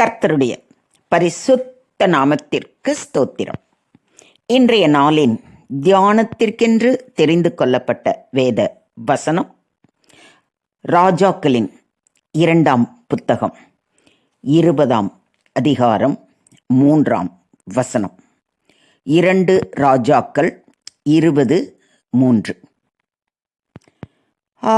கர்த்தருடைய பரிசுத்த நாமத்திற்கு ஸ்தோத்திரம். இன்றைய நாளின் தியானத்திற்கென்று தெரிந்து கொள்ளப்பட்ட வேத வசனம் ராஜாக்களின் இரண்டாம் புத்தகம் இருபதாம் அதிகாரம் மூன்றாம் வசனம். இரண்டு ராஜாக்கள் இருபது மூன்று. ஆ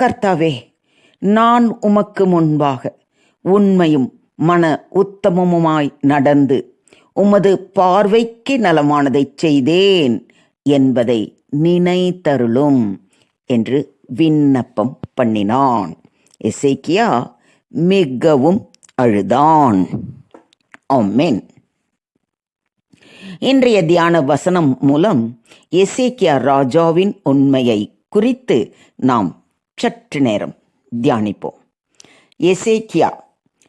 கர்த்தாவே நான் உமக்கு முன்பாக உண்மையும் மன உத்தமமுமாய் நடந்து உமது பார்வைக்கு நலமானதைச் செய்தேன் என்பதை நினைத்தருளும் என்று விண்ணப்பம் பண்ணினான். இசைக்கியா மிகவும் அழுதான். ஆமென். இன்றைய தியான வசனம் மூலம் எசேக்கியா ராஜாவின் உண்மையை குறித்து நாம் சற்று நேரம் தியானிப்போம். எசேக்கியா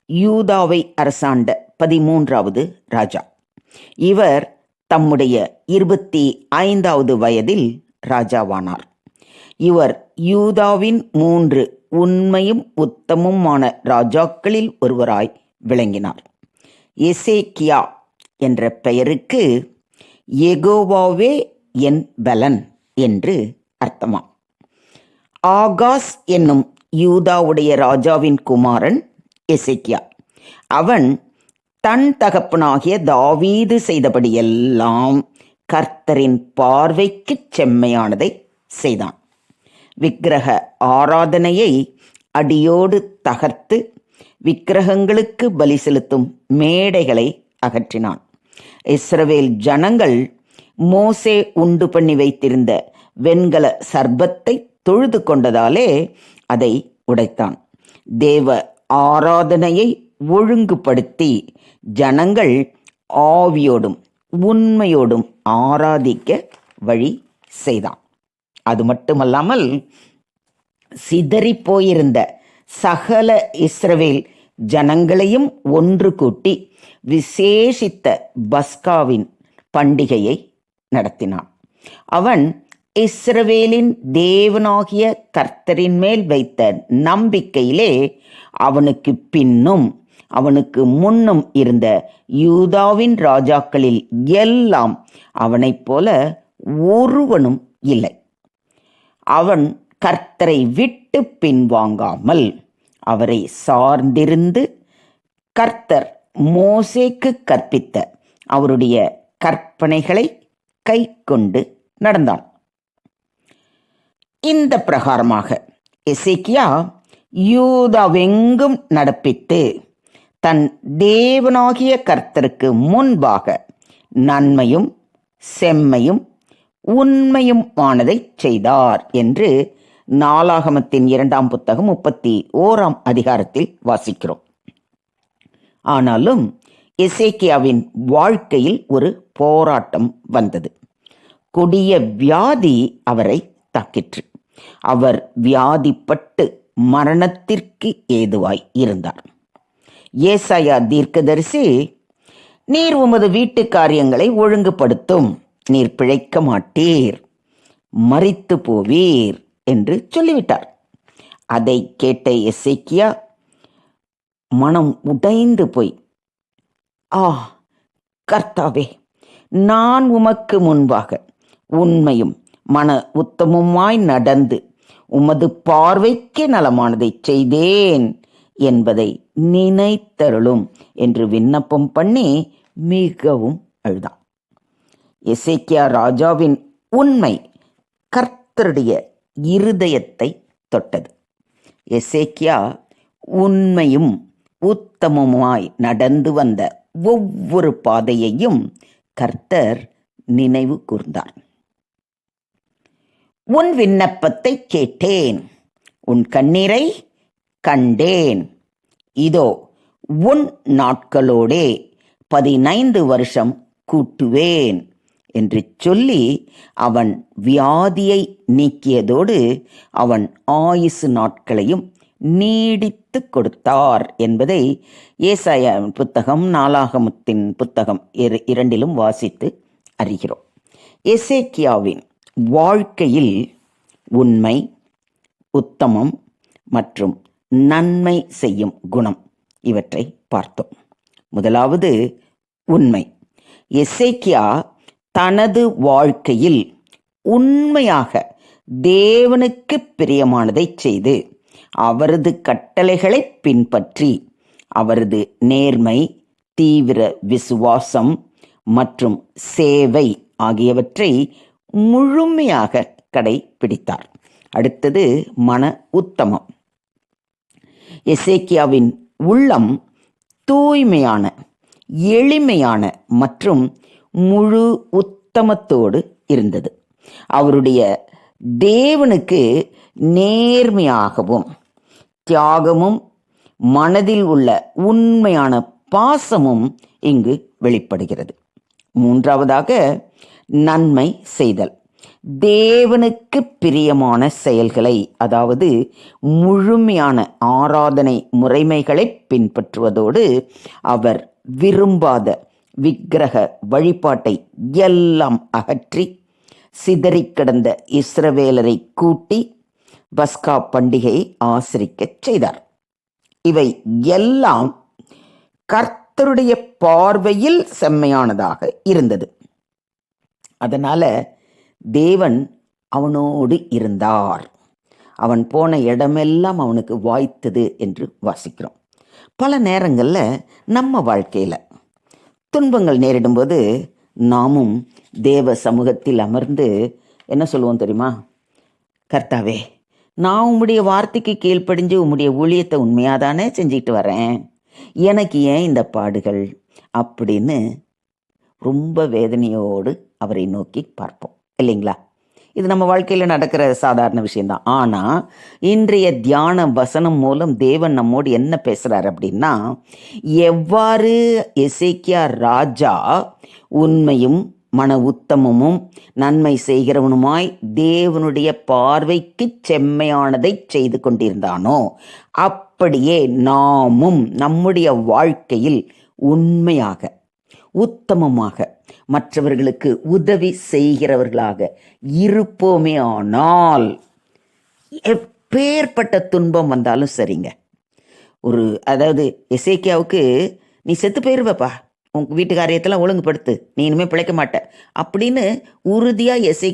யூதாவை அரசாண்ட பதிமூன்றாவது ராஜா. இவர் தம்முடைய இருபத்தி ஐந்தாவது வயதில் ராஜாவானார். இவர் யூதாவின் மூன்று உண்மையும் உத்தமுமான ராஜாக்களில் ஒருவராய் விளங்கினார். எசேக்கியா என்ற பெயருக்கு எகோவாவே என் பலன் என்று அர்த்தமாம். ஆகாஸ் என்னும் யூதாவுடைய ராஜாவின் குமாரன் எசேக்கியா. அவன் தன் தகப்பனாகிய தாவீது செய்தபடியெல்லாம் கர்த்தரின் பார்வைக்கு செம்மையானதை செய்தான். விக்கிரக ஆராதனையை அடியோடு தகர்த்து விக்கிரகங்களுக்கு பலி செலுத்தும் மேடைகளை அகற்றினான். இஸ்ரவேல் ஜனங்கள் மோசே உண்டு பண்ணி வைத்திருந்த வெண்கல சர்பத்தை தொழுது கொண்டதாலே அதை உடைத்தான். தேவ ஆராதனையை ஒழுங்குபடுத்தி ஜனங்கள் ஆவியோடும் உண்மையோடும் ஆராதிக்க வழி செய்தான். அது மட்டுமல்லாமல் சிதறி போயிருந்த சகல இஸ்ரவேல் ஜனங்களையும் ஒன்று கூட்டி விசேஷித்த பஸ்காவின் பண்டிகையை நடத்தினான். அவன் இஸ்ரவேலின் தேவனாகிய கர்த்தரின் மேல் வைத்த நம்பிக்கையிலே அவனுக்கு பின்னும் அவனுக்கு முன்னும் இருந்த யூதாவின் ராஜாக்களில் எல்லாம் அவனைப் போல ஒருவனும் இல்லை. அவன் கர்த்தரை விட்டு பின்வாங்காமல் அவரை சார்ந்திருந்து கர்த்தர் மோசேக்கு கற்பித்த அவருடைய கற்பனைகளை கை கொண்டு நடந்தான். இந்த பிரகாரமாக எசேக்கியா யூதாவெங்கும் நடப்பித்து தன் தேவனாகிய கர்த்தருக்கு முன்பாக நன்மையும் செம்மையும் உண்மையும் ஆனதை செய்தார் என்று நாளாகமத்தின் இரண்டாம் புத்தகம் முப்பத்தி ஓராம் அதிகாரத்தில் வாசிக்கிறோம். ஆனாலும் எசேக்கியாவின் வாழ்க்கையில் ஒரு போராட்டம் வந்தது. கொடிய வியாதி அவரை தாக்கிற்று. அவர் வியாதிப்பட்டு மரணத்திற்கு ஏதுவாய் இருந்தார். ஏசாயா தீர்க்கதரிசி நீர் உமது வீட்டு காரியங்களை ஒழுங்குபடுத்தும். நீர் பிழைக்க மாட்டீர். மறித்து போவீர் என்று சொல்லிவிட்டார். அதை கேட்ட எசைக்கியா மனம் உடைந்து போய் ஆ கர்த்தாவே நான் உமக்கு முன்பாக உண்மையும் மன உத்தமுமாய் நடந்து உமது பார்வைக்கு நலமானதை செய்தேன் என்பதை நினைத்தருளும் என்று விண்ணப்பம் பண்ணி மிகவும் அழுதான். எசேக்கியா ராஜாவின் உண்மை கர்த்தருடைய இருதயத்தை தொட்டது. எசேக்கியா உண்மையும் உத்தமமாய் நடந்து வந்த ஒவ்வொரு பாதையையும் கர்த்தர் நினைவு கூர்ந்தார். உன் விண்ணப்பத்தை கேட்டேன். உன் கண்ணீரை கண்டேன். இதோ உன் நாட்களோடே பதினைந்து வருஷம் கூட்டுவேன் என்று சொல்லி அவன் வியாதியை நீக்கியதோடு அவன் ஆயுசு நாட்களையும் நீடித்து கொடுத்தார் என்பதை ஏசாய புத்தகம் நாலாகமுத்தின் புத்தகம் இரு- இரண்டிலும் வாசித்து அறிகிறோம். எசேக்கியாவின் வாழ்க்கையில் உண்மை உத்தமம் மற்றும் நன்மை செய்யும் குணம். இவற்றை பார்த்தோம். முதலாவது உண்மை. எசேக்கியா தனது வாழ்க்கையில் உண்மையாக தேவனுக்கு பிரியமானதை செய்து அவரது கட்டளைகளை பின்பற்றி அவரது நேர்மை தீவிர விசுவாசம் மற்றும் சேவை ஆகியவற்றை முழுமையாக கடைபிடித்தார். அடுத்தது மன உத்தமம். எசேக்கியாவின் உள்ளம் தூய்மையான எளிமையான மற்றும் முழு உத்தமத்தோடு இருந்தது. அவருடைய தேவனுக்கு நேர்மையாகவும் தியாகமும் மனதில் உள்ள உண்மையான பாசமும் இங்கு வெளிப்படுகிறது. மூன்றாவதாக நன்மை செய்தல். தேவனுக்கு பிரியமான செயல்களை அதாவது முழுமையான ஆராதனை முறைமைகளை பின்பற்றுவதோடு அவர் விரும்பாத விக்கிரக வழிபாட்டை எல்லாம் அகற்றி சிதறிக் கிடந்த இஸ்ரவேலரை கூட்டி பஸ்கா பண்டிகையை ஆசிரிக்கச் செய்தார். இவை எல்லாம் கர்த்தருடைய பார்வையில் செம்மையானதாக இருந்தது. அதனால் தேவன் அவனோடு இருந்தார். அவன் போன இடமெல்லாம் அவனுக்கு வாய்த்தது என்று வாசிக்கிறோம். பல நேரங்களில் நம்ம வாழ்க்கையில் துன்பங்கள் நேரிடும்போது நாமும் தேவ சமூகத்தில் அமர்ந்து என்ன சொல்லுவோம் தெரியுமா? கர்த்தாவே நான் உம்முடைய வார்த்தைக்கு கீழ்ப்படிஞ்சு உம்முடைய ஊழியத்தை உண்மையாக தானே செஞ்சுக்கிட்டு வரேன்? எனக்கு ஏன் இந்த பாடுகள்? அப்படின்னு ரொம்ப வேதனையோடு அவரை நோக்கி பார்ப்போம். இல்லைங்களா? இது நம்ம வாழ்க்கையில் நடக்கிற சாதாரண விஷயம்தான். ஆனால் இன்றைய தியான வசனம் மூலம் தேவன் நம்மோடு என்ன பேசுகிறார் அப்படின்னா எவ்வாறு எசேக்கியா ராஜா உண்மையும் மன உத்தமமும் நன்மை செய்கிறவனுமாய் தேவனுடைய பார்வைக்கு செம்மையானதை செய்து கொண்டிருந்தானோ அப்படியே நாமும் நம்முடைய வாழ்க்கையில் உண்மையாக உத்தமமாக மற்றவர்களுக்கு உதவி செய்கிறவர்களாக இருப்போமே ஆனால் எப்பேற்பட்ட துன்பம் வந்தாலும் சரிங்க. ஒரு அதாவது எசேக்கியாவுக்கு நீ செத்து போயிருவப்பா. உன் வீட்டு காரியத்தெல்லாம் ஒழுங்குபடுத்து. நீ இனிமேல் பிழைக்க மாட்ட. அப்படின்னு உறுதியாக எசை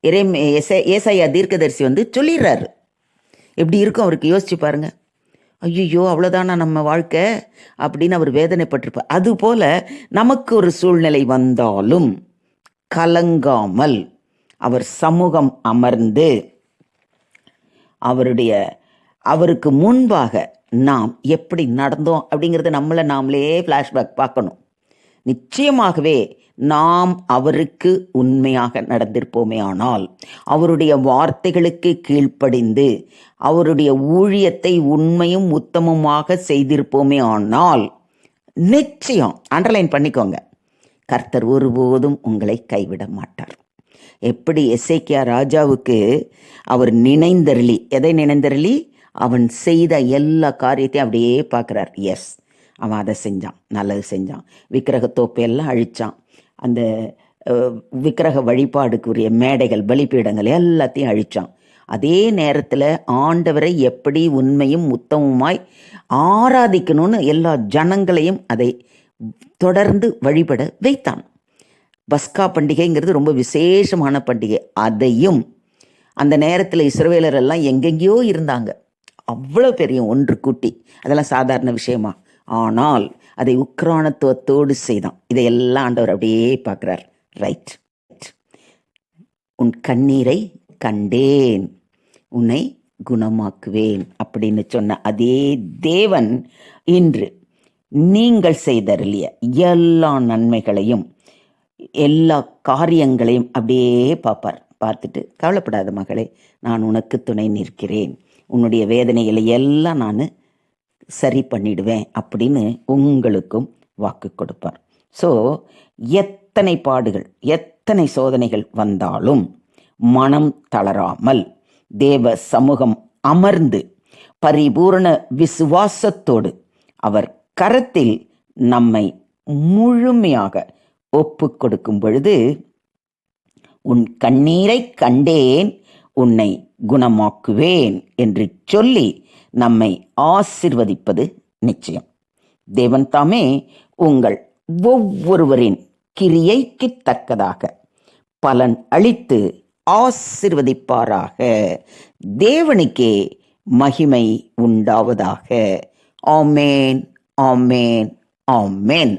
இறை எசை ஏசாயா தீர்க்கதரிசி வந்து சொல்லிடுறாரு. எப்படி இருக்கும் அவருக்கு? யோசிச்சு பாருங்கள் ஐயோ அவ்வளோதானா நம்ம வாழ்க்கை? அப்படின்னு அவர் வேதனைப்பட்டிருப்பார். அதுபோல் நமக்கு ஒரு சூழ்நிலை வந்தாலும் கலங்காமல் அவர் சமூகம் அமர்ந்து அவருடைய அவருக்கு முன்பாக நாம் எப்படி நடந்தோம் அப்படிங்கிறத நம்மளை நாமளே ஃப்ளாஷ்பேக் பார்க்கணும். நிச்சயமாகவே நாம் அவருக்கு உண்மையாக நடந்திருப்போமே ஆனால் அவருடைய வார்த்தைகளுக்கு கீழ்ப்படிந்து அவருடைய ஊழியத்தை உண்மையும் உத்தமமாக செய்திருப்போமே ஆனால் நிச்சயம் அண்டர்லைன் பண்ணிக்கோங்க. கர்த்தர் ஒருபோதும் உங்களை கைவிட மாட்டார். எப்படி எஸ்ஐக்கியா ராஜாவுக்கு அவர் நினைந்தருளி எதை நினைந்தருளி? அவன் செய்த எல்லா காரியத்தையும் அப்படியே பார்க்குறார். எஸ் அவன் அதை செஞ்சான் நல்லது செஞ்சான். விக்கிரக தோப்பையெல்லாம் அழித்தான் அந்த விக்கிரக வழிபாடுக்குரிய மேடைகள் பலிப்பீடங்கள் எல்லாத்தையும் அழித்தான் அதே நேரத்தில் ஆண்டவரை எப்படி உண்மையும் உத்தமுமாய் ஆராதிக்கணும்னு எல்லா ஜனங்களையும் அதை தொடர்ந்து வழிபட வைத்தான். பஸ்கா பண்டிகைங்கிறது ரொம்ப விசேஷமான பண்டிகை. அதையும் அந்த நேரத்தில் இஸ்ரவேலர் எல்லாம் எங்கெங்கேயோ இருந்தாங்க. அவ்வளோ பெரிய ஒன்று கூட்டி. அதெல்லாம் சாதாரண விஷயமா? ஆனால் அதை உக்ரானத்துவத்தோடு செய்தான். இதையெல்லாம் ஆண்டவர் அப்படியே பார்க்குறார். ரைட். உன் கண்ணீரை கண்டேன். உன்னை குணமாக்குவேன். அப்படின்னு சொன்ன அதே தேவன் இன்று நீங்கள் செய்தருளிய எல்லா நன்மைகளையும் எல்லா காரியங்களையும் அப்படியே பார்ப்பார். பார்த்துட்டு கவலைப்படாத மகளே நான் உனக்கு துணை நிற்கிறேன். உன்னுடைய வேதனைகளை எல்லாம் நான் சரி பண்ணிடுவேன் அப்படின்னு உங்களுக்கும் வாக்கு கொடுப்பார். ஸோ எத்தனை பாடுகள் எத்தனை சோதனைகள் வந்தாலும் மனம் தளராமல் தேவ சமூகம் அமர்ந்து பரிபூரண விசுவாசத்தோடு அவர் கரத்தில் நம்மை முழுமையாக ஒப்பு கொடுக்கும் பொழுது உன் கண்ணீரை கண்டேன் உன்னை குணமாக்குவேன் என்று சொல்லி நம்மை ஆசிர்வதிப்பது நிச்சயம். தேவன் தாமே உங்கள் ஒவ்வொருவரின் கிரியைக்கு தக்கதாக பலன் அளித்து ஆசிர்வதிப்பாராக. தேவனுக்கே மகிமை உண்டாவதாக. ஆமேன் ஆமேன் ஆமேன்.